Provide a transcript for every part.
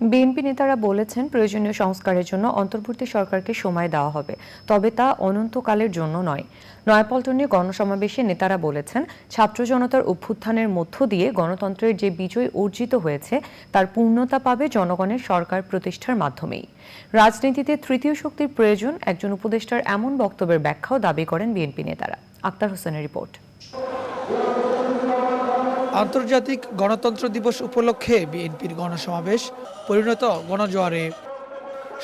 BNP নেতারা বলেছেন প্রয়োজনীয় সংস্কারের জন্য অন্তর্বর্তী সরকারকে সময় দেওয়া হবে, তবে তা অনন্তকালের জন্য নয়। নয়াপল্টনে গণসমাবেশে নেতারা বলেছেন, ছাত্র জনতার অভ্যুত্থানের মধ্য দিয়ে গণতন্ত্রের যে বিজয় অর্জিত হয়েছে, তার পূর্ণতা পাবে জনগণের সরকার প্রতিষ্ঠার মাধ্যমেই। রাজনীতিতে তৃতীয় শক্তির প্রয়োজন, একজন উপদেষ্টার এমন বক্তব্যের ব্যাখ্যাও দাবি করেন বিএনপি নেতারা। আক্তার হোসেনের রিপোর্ট। আন্তর্জাতিক গণতন্ত্র দিবস উপলক্ষে বিএনপির গণসমাবেশ পরিণত গণজোয়ারে।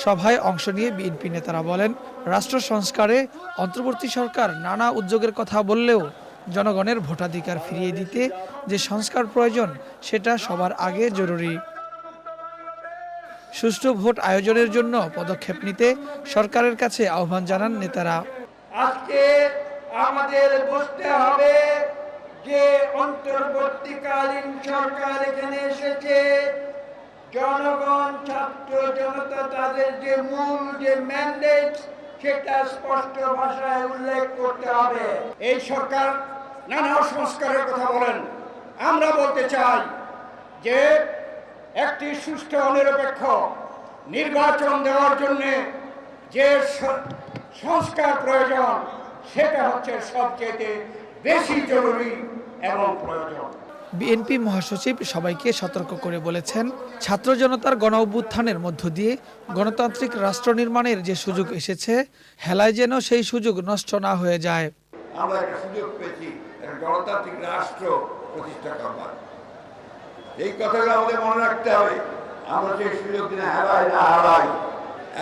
সভায় অংশ নিয়ে বিএনপি নেতারা বলেন, রাষ্ট্র সংস্কারে অন্তর্বর্তী সরকার নানা উদ্যোগের কথা বললেও জনগণের ভোটাধিকার ফিরিয়ে দিতে যে সংস্কার প্রয়োজন, সেটা সবার আগে জরুরি। সুষ্ঠু ভোট আয়োজনের জন্য পদক্ষেপ নিতে সরকারের কাছে আহ্বান জানান নেতারা। আজকে আমাদের বুঝতে হবে। যে অন্তর্বর্তীকালীন সরকার এখানে এসেছে, জনগণ, ছাত্র জনতা, তাদের যে মূল যে ম্যান্ডেট সেটা স্পষ্ট ভাষায় উল্লেখ করতে হবে। এই সরকার নানা সংস্কারের কথা বলেন। আমরা বলতে চাই যে, একটি সুষ্ঠু নিরপেক্ষ নির্বাচন দেওয়ার জন্যে যে সংস্কার প্রয়োজন, সেটা হচ্ছে সবচেয়ে বেশি জরুরি। এবং প্রয়োজন বিএনপি মহাসচিব সবাইকে সতর্ক করে বলেছেন ছাত্র জনতার গণ অভ্যুত্থানের মধ্য দিয়ে গণতান্ত্রিক রাষ্ট্র নির্মাণের যে সুযোগ এসেছে হেলায় যেন সেই সুযোগ নষ্ট না হয়ে যায়। আমরা একটা সুযোগ পেয়েছি একটা গণতান্ত্রিক রাষ্ট্র প্রতিষ্ঠা করবার। এই কথাগুলো আমাদের মনে রাখতে হবে আমরা সেই সুযোগ দিনে হারাই না হারাই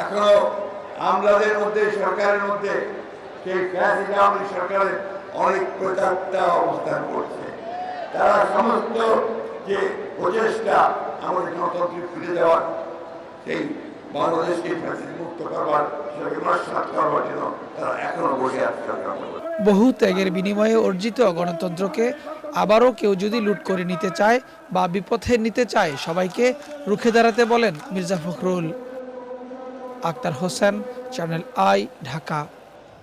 এখনও আমলাদের মধ্যে সরকারের মধ্যে সেই সরকারের অনেক প্রচারটা অবস্থান করছে। তারা সমস্ত যে প্রচেষ্টা, আমাদের গণতন্ত্রে ফিরে দেওয়ার সেই বহু ত্যাগের বিনিময়ে অর্জিত গণতন্ত্রকে আবারও কেউ যদি লুট করে নিতে চায় বা বিপথে নিতে চায়, সবাইকে রুখে দাঁড়াতে বলেন Mirza Fakhrul. Akhtar Hossain, channel I, Dhaka.